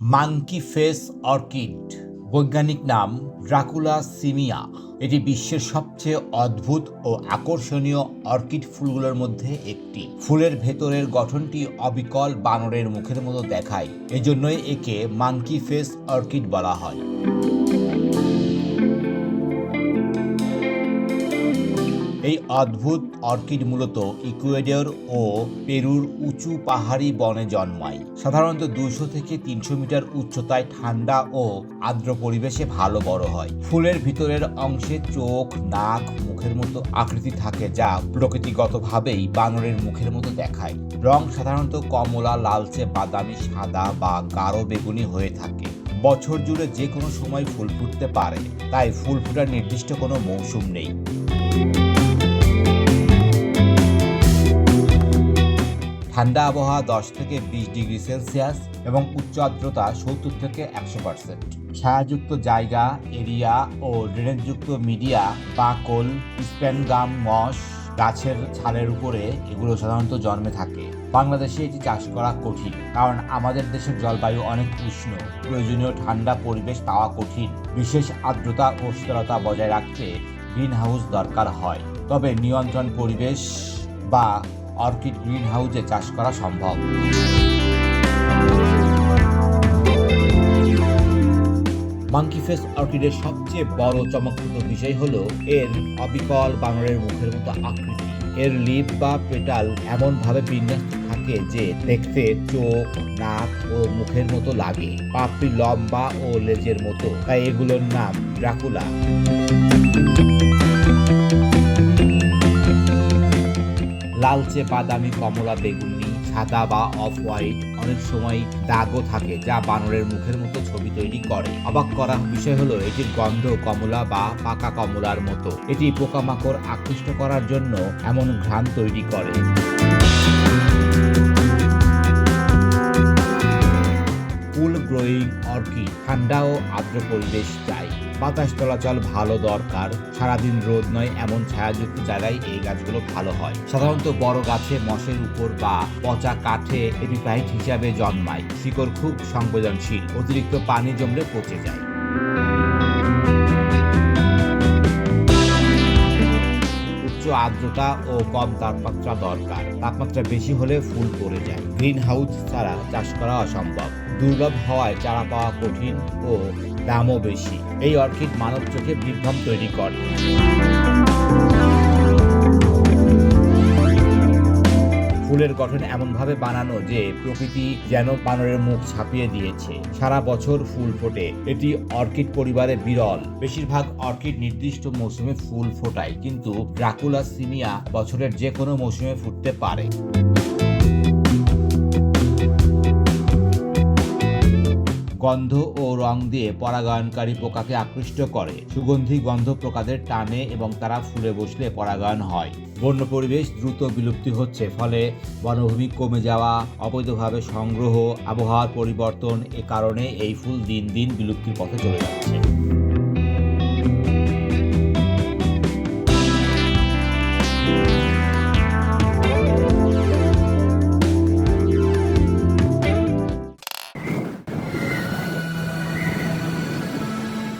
Monkey face orchid বৈজ্ঞানিক নাম Dracula সিমিয়া এটি বিশ্বের সবচেয়ে অদ্ভুত ও আকর্ষণীয় অর্কিড ফুলগুলোর মধ্যে একটি। ফুলের ভেতরের গঠনটি অবিকল বানরের মুখের মতো দেখায়। এজন্যই একে মাঙ্কি ফেস অর্কিড বলা হয়। এই অদ্ভুত অর্কিড মূলত ইকুয়েডর ও পেরুর উঁচু পাহাড়ি বনে জন্মায়। সাধারণত দুশো থেকে তিনশো মিটার উচ্চতায় ঠান্ডা ও আর্দ্র পরিবেশে ভালো বড় হয়। ফুলের ভিতরের অংশে চোখ, নাক, মুখের মতো আকৃতি থাকে যা প্রকৃতিগতভাবেই বানরের মুখের মতো দেখায়। রং সাধারণত কমলা, লালচে, বাদামি, সাদা বা গাঢ় বেগুনি হয়ে থাকে। বছর জুড়ে যে কোনো সময় ফুল ফুটতে পারে, তাই ফুল ফোটার নির্দিষ্ট কোনো মৌসুম নেই। ঠান্ডা আবহাওয়া দশ থেকে বিশ ডিগ্রি সেলসিয়াস এবং উচ্চ আর্দ্রতা সত্তর থেকে একশো পার্সেন্ট। ছায়াযুক্ত জায়গা, এরিয়া ও ড্রেনেজযুক্ত মিডিয়া বাকল স্প্যানগাম মস গাছের ছালের উপরে এগুলো সাধারণত জন্মে থাকে। বাংলাদেশে এটি চাষ করা কঠিন কারণ আমাদের দেশের জলবায়ু অনেক উষ্ণ। প্রয়োজনীয় ঠান্ডা পরিবেশ পাওয়া কঠিন। বিশেষ আর্দ্রতা ও শীতলতা বজায় রাখতে গ্রিন হাউস দরকার হয়। তবে নিয়ন্ত্রণ পরিবেশ বা অর্কিড গ্রিন হাউসে চাষ করা সম্ভব। মাঙ্কি ফেস অর্কিডের সবচেয়ে বড় চমকপ্রদ বিষয় হল এর অবিকল বানরের মুখের মতো আকৃতি। এর লিপ বা পেটাল এমন ভাবে বিন্যাস থাকে যে দেখতে চোখ, নাক ও মুখের মতো লাগে। পাপড়ি লম্বা ও লেজের মতো, তাই এগুলোর নাম ড্রাকুলা। লালচে বাদামি কমলা বেগুনি, সাদা বা অফ হোয়াইট। অনেক সময় দাগও থাকে যা বানরের মুখের মতো ছবি তৈরি করে। অবাক করার বিষয় হলো এটির গন্ধ কমলা বা পাকা কমলার মতো। এটি পোকামাকড় আকৃষ্ট করার জন্য এমন ঘ্রাণ তৈরি করে। ফুল গ্রোয়িং অর্কিড ঠান্ডা ও আর্দ্র পরিবেশ চাই। বাতাস চলাচল ভালো দরকার, সারাদিন রোদ নয় এমন ছায়াযুক্ত জায়গায় এই গাছগুলো ভালো হয়। সাধারণত বড় গাছে মশের উপর বা পচা কাঠে এপিফাইট হিসাবে জন্মায়। শিকড় খুব সংবেদনশীল, অতিরিক্ত পানি জমলে পচে যায়। আর্দ্রতা ও কম তাপমাত্রা দরকার। তাপমাত্রা বেশি হলে ফুল পড়ে যায়। গ্রিন হাউস ছাড়া চাষ করা অসম্ভব। দুর্লভ হওয়ায় চারা পাওয়া কঠিন ও দামও বেশি। এই অর্কিড মানব চোখে বিভ্রম তৈরি করে। ফুলের গঠন এমনভাবে বানানো যে প্রকৃতি যেন বানরের মুখ ছাপিয়ে দিয়েছে। সারা বছর ফুল ফোটে। এটি অর্কিড পরিবারে বিরল। বেশিরভাগ অর্কিড নির্দিষ্ট মৌসুমে ফুল ফোটায়, কিন্তু ড্রাকুলা সিমিয়া বছরের যে কোনো মৌসুমে ফুটতে পারে। গন্ধ ও রং দিয়ে পরাগায়নকারী পোকাকে আকৃষ্ট করে। সুগন্ধি গন্ধ পোকাদের টানে এবং তারা ফুলে বসলে পরাগায়ন হয়। বন্য পরিবেশ দ্রুত বিলুপ্তি হচ্ছে, ফলে বনভূমি কমে যাওয়া, অবৈধভাবে সংগ্রহ, আবহাওয়ার পরিবর্তন এ কারণে এই ফুল দিন দিন বিলুপ্তির পথে চলে যাচ্ছে।